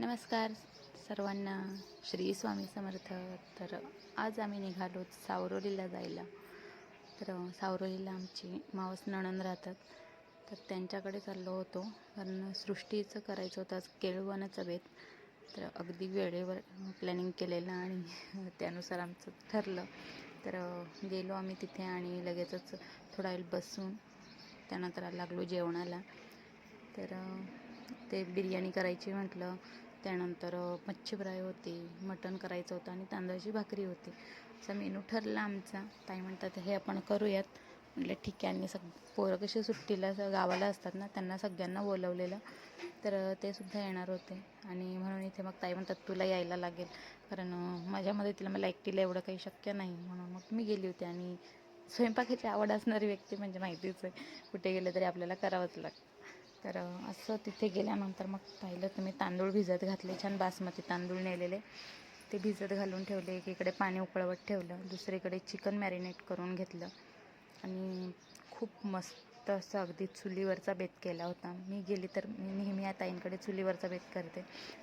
नमस्कार सर्वांना. श्री स्वामी समर्थ. तर आज आम्ही निघालो सावरोलीला जायला. तर सावरोलीला आमची मावस नणंद राहतात. तर त्यांच्याकडे चाललो होतो. कारण सृष्टीचं करायचं होतं. आज केळवणाचा बेत तर अगदी वेळेवर प्लॅनिंग केलेलं आणि त्यानुसार आमचं ठरलं. तर गेलो आम्ही तिथे आणि लगेचच थोडा वेळ बसून त्यानंतर लागलो जेवणाला. तर ते बिर्याणी करायची म्हटलं. त्यानंतर मच्छी फ्राय होती मटण करायचं होतं आणि तांदळाची भाकरी होती. असा मेनू ठरला आमचा. ताई म्हणतात हे आपण करूयात. म्हटलं ठीक आहे. आणि सग पोरं कशी सुट्टीला स- गावाला असतात ना त्यांना सगळ्यांना बोलवलेलं. तर ते सुद्धा येणार होते. आणि म्हणून इथे मग ताई म्हणतात तुला यायला लागेल. कारण माझ्यामध्ये तिला मला एकटीला एवढं काही शक्य नाही. म्हणून मग मी गेली होती. आणि स्वयंपाकाची आवड असणारी व्यक्ती म्हणजे माहितीच आहे. कुठे गेलं तरी आपल्याला करावंच लागतं. तर असं तिथे गेल्यानंतर मग पाहिलं तर मी तांदूळ भिजत घातले छान बासमती तांदूळ नेलेले. ते भिजत घालून ठेवले एकीकडे पाणी उकळवत ठेवलं दुसरीकडे चिकन मॅरिनेट करून घेतलं. आणि खूप मस्त असं अगदी चुलीवरचा बेत केला होता. मी गेली तर मी नेहमी आता ताईंकडे चुलीवरचा बेत करते.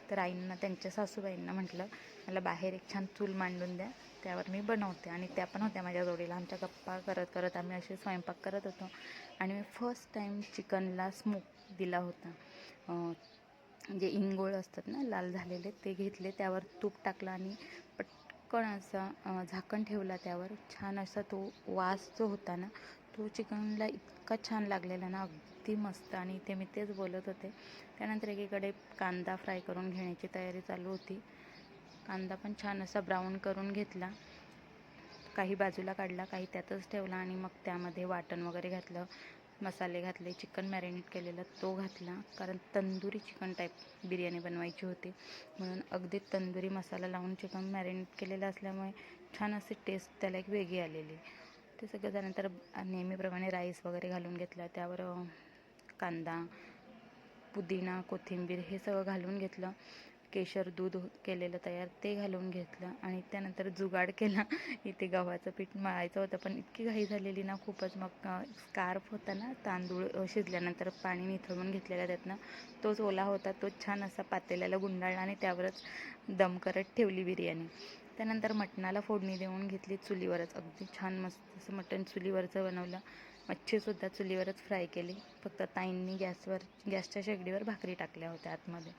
तर आईंना त्यांच्या सासूबाईंना म्हटलं मला बाहेर एक छान चूल मांडून द्या त्यावर मी बनवते. आणि त्या पण होत्या माझ्या जोडीला. आमच्या गप्पा करत करत आम्ही असे स्वयंपाक करत होतो. आणि मी फर्स्ट टाईम चिकनला स्मोक दिला होता. जे इंगोळ असतात ना लाल झालेले ते घेतले. त्यावर तूप टाकलं आणि पटकन असा झाकण ठेवला त्यावर. छान असा तो वास जो होता ना तो चिकनला इतका छान लागलेला ना अगदी मस्त. आणि इथे मी तेच बोलत होते. त्यानंतर एकीकडे कांदा फ्राय करून घेण्याची तयारी चालू होती. कांदा पण छान असा ब्राऊन करून घेतला. काही बाजूला काढला काही त्यातच ठेवला आणि मग त्यामध्ये वाटण वगैरे घातलं. मसाले घातले चिकन मॅरिनेट केलेला तो घातला. कारण तंदुरी चिकन टाईप बिर्याणी बनवायची होती. म्हणून अगदी तंदुरी मसाला लावून चिकन मॅरिनेट केलेलं असल्यामुळे छान अशी टेस्ट त्याला एक वेगळी आलेली. ते सगळं झाल्यानंतर नेहमीप्रमाणे राईस वगैरे घालून घेतला. त्यावर कांदा पुदिना कोथिंबीर हे सगळं घालून घेतलं. केशर दूध हो- केलेलं तयार ते घालून घेतलं आणि त्यानंतर जुगाड केला. इथे गव्हाचं पीठ मळायचं होतं पण इतकी घाई झालेली ना खूपच. मग स्कार्फ होता ना तांदूळ शिजल्यानंतर पाणी निथळून घेतलेला त्यातनं. तोच ओला होता तो छान असा पातेल्याला गुंडाळला आणि त्यावरच दम करत ठेवली बिर्याणी. त्यानंतर मटणाला फोडणी देऊन घेतली चुलीवरच. अगदी छान मस्त असं मटण चुलीवरचं बनवलं. मच्छीसुद्धा चुलीवरच फ्राय केली. फक्त ताईंनी गॅसवर गॅसच्या शेगडीवर भाकरी टाकल्या होत्या आतमध्ये.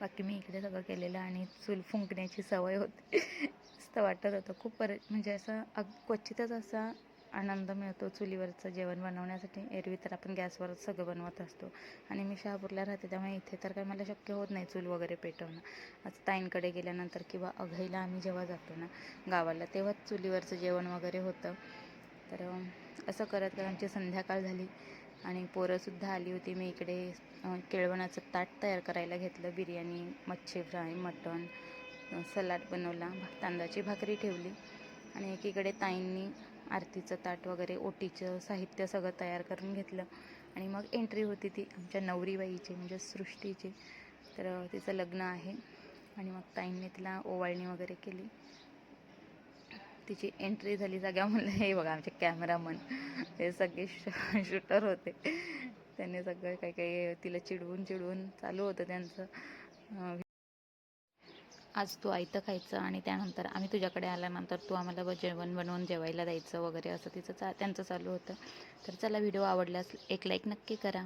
बाकी मी इकडे सगळं केलेलं आणि चूल फुंकण्याची सवय होती. मस्त वाटत होतं. खूप पर म्हणजे असं अग क्वचितच असा आनंद मिळतो चुलीवरचं जेवण बनवण्यासाठी. एरवी तर आपण गॅसवर सगळं बनवत असतो. आणि मी शहापूरला राहते त्यामुळे इथे तर काही मला शक्य होत नाही चूल वगैरे पेटवणं. असं ताईंकडे गेल्यानंतर किंवा अघईला आम्ही जेव्हा जातो ना गावाला तेव्हाच चुलीवरचं जेवण वगैरे होतं. तर असं करत करत आमची संध्याकाळ झाली. आणि पोरंसुद्धा आली होती. मी इकडे केळवणाचं ताट तयार करायला घेतलं. बिर्याणी मच्छी फ्राय मटण सलाड बनवला. तांदळाची भाकरी ठेवली. आणि एकीकडे ताईंनी आरतीचं ताट वगैरे ओटीचं साहित्य सगळं तयार करून घेतलं. आणि मग एंट्री होती ती आमच्या नवरीबाईची म्हणजे सृष्टीची. तर तिचं लग्न आहे. आणि मग ताईंनी तिला ओवाळणी वगैरे केली. तिची एंट्री झाली सगळ्या म्हणलं हे बघा आमचे कॅमेरामन हे सगळे शूटर होते. त्यांनी सगळं काही काही तिला चिडवून चिडवून चालू होतं त्यांचं. आज तू आयतं खायचं आणि त्यानंतर आम्ही तुझ्याकडे आल्यानंतर तू आम्हाला ब- जेवण बनवून जेवायला द्यायचं वगैरे असं तिचं चा त्यांचं चालू होतं. तर चला व्हिडिओ आवडल्यास एक लाईक नक्की करा.